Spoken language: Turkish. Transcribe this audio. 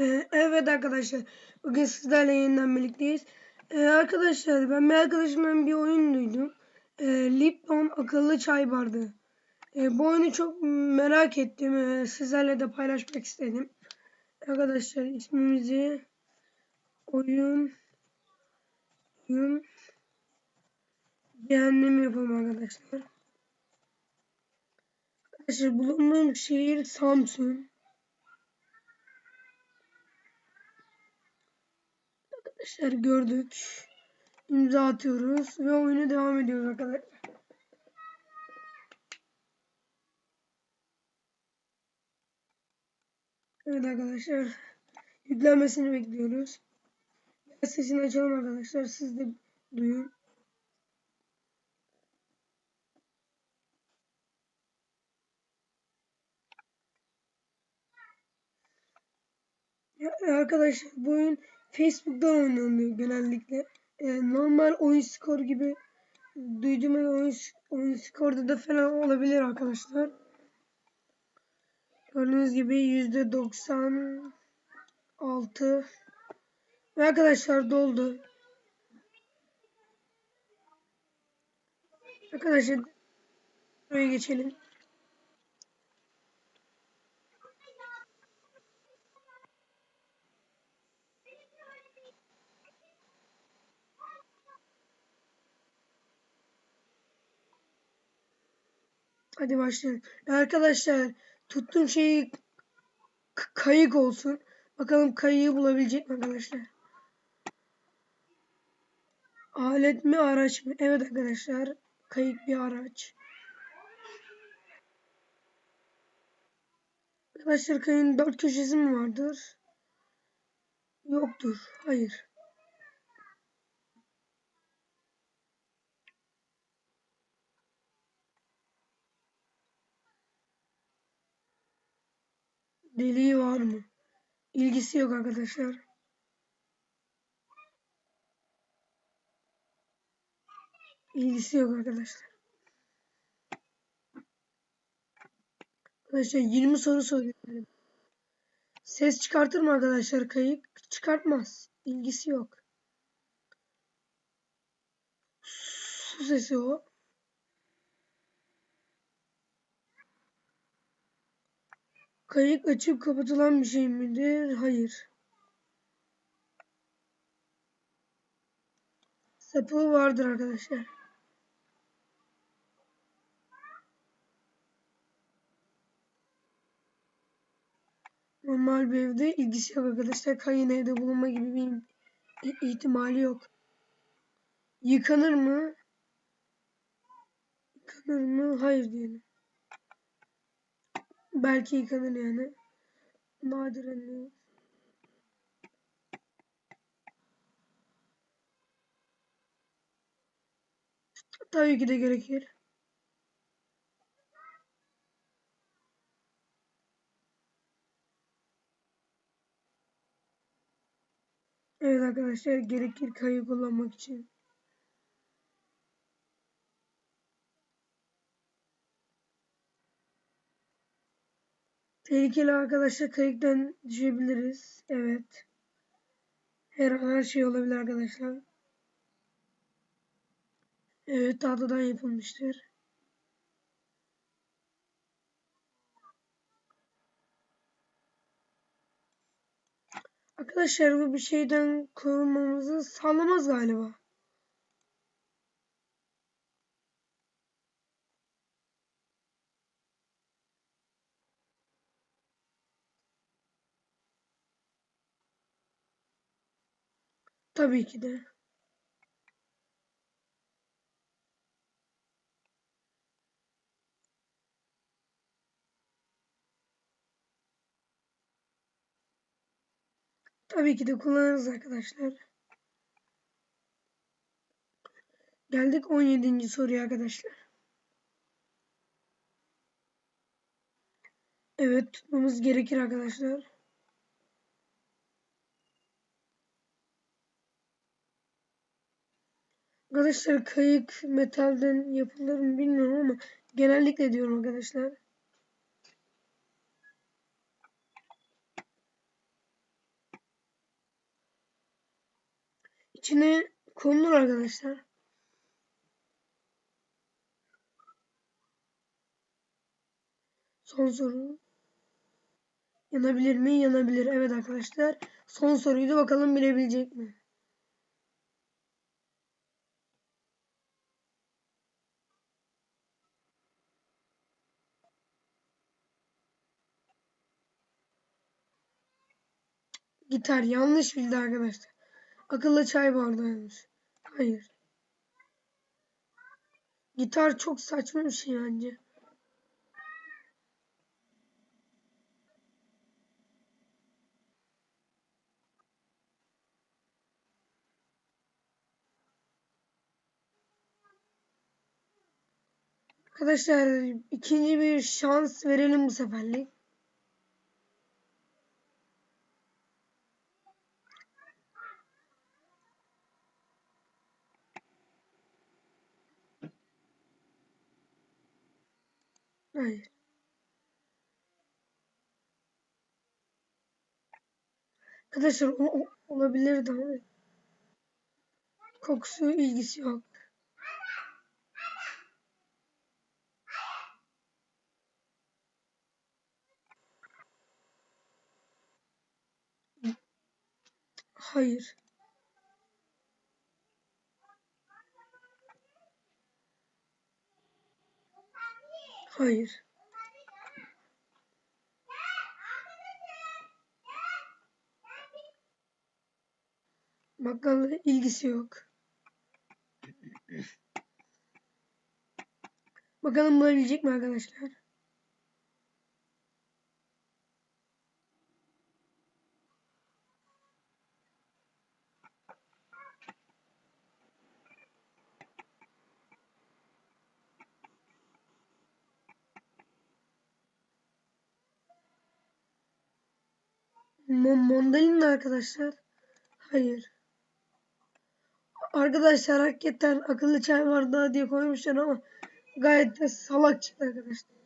Ee, evet arkadaşlar. Bugün sizlerle yeniden birlikteyiz. Ee, arkadaşlar ben bir arkadaşımdan bir oyun duydum. Ee, Lipton akıllı çay bardağı. Ee, bu oyunu çok merak ettim. Ee, sizlerle de paylaşmak istedim. Arkadaşlar ismimizi oyun oyun cehennem yapalım arkadaşlar. Arkadaşlar bulunduğum şehir Samsun. Arkadaşlar gördük. İmza atıyoruz ve oyunu devam ediyoruz arkadaşlar. Evet arkadaşlar. Yüklenmesini bekliyoruz. Sesini açalım arkadaşlar. Siz de duyun. Arkadaşlar bu oyun Facebook'ta oynanıyor genellikle. E, normal oyun skor gibi duyduğuma göre oyun, oyun skorda da falan olabilir arkadaşlar. Gördüğünüz gibi yüzde 96 ve arkadaşlar doldu. Arkadaşlar buraya geçelim. Hadi başlayalım. Arkadaşlar tuttuğum şey kayık olsun. Bakalım kayığı bulabilecek mi arkadaşlar? Alet mi araç mı? Evet arkadaşlar. Kayık bir araç. Arkadaşlar kayığın dört köşesi mi vardır? Yoktur. Hayır. Deliği var mı? İlgisi yok arkadaşlar. İlgisi yok arkadaşlar. Arkadaşlar 20 soru soruyorum. Ses çıkartır mı arkadaşlar kayık? Çıkartmaz. İlgisi yok. Su sesi o. Kayık açıp kapatılan bir şey midir? Hayır. Sapı vardır arkadaşlar. Normal bir evde ilgisi yok arkadaşlar. Kayın evde bulunma gibi bir ihtimali yok. Yıkanır mı? Yıkanır mı? Hayır diyelim. Belki yıkanır yani. Nadiren Tabii ki de gerekir. Evet arkadaşlar gerekir kayı kullanmak için. Tehlikeli arkadaşlar kayıktan düşebiliriz. Evet. Her her şey olabilir arkadaşlar. Evet tahtadan yapılmıştır. Arkadaşlar bu bir şeyden korunmamızı sağlamaz galiba. Tabii ki de. Tabii ki de kullanırız arkadaşlar. Geldik 17. soruya arkadaşlar. Evet tutmamız gerekir arkadaşlar. Arkadaşlar kayık metalden yapılır mı bilmiyorum ama genellikle diyorum arkadaşlar. İçine konulur arkadaşlar. Son soru. Yanabilir mi? Yanabilir. Evet arkadaşlar. Son soruydu. Bakalım bilebilecek mi? Gitar yanlış bildi arkadaşlar. Akıllı çay bardağıymış. Hayır. Gitar çok saçma bir şey bence. Arkadaşlar ikinci bir şans verelim bu seferlik. Hayır. Arkadaşlar o, olabilirdi ama kokusu ilgisi yok. Hayır. Hayır. Bakkalla ilgisi yok. Bakalım bulabilecek mi arkadaşlar? Mandalina arkadaşlar. Hayır. Arkadaşlar hakikaten akıllı çay bardağı diye koymuşlar ama gayet de salak çıktı arkadaşlar.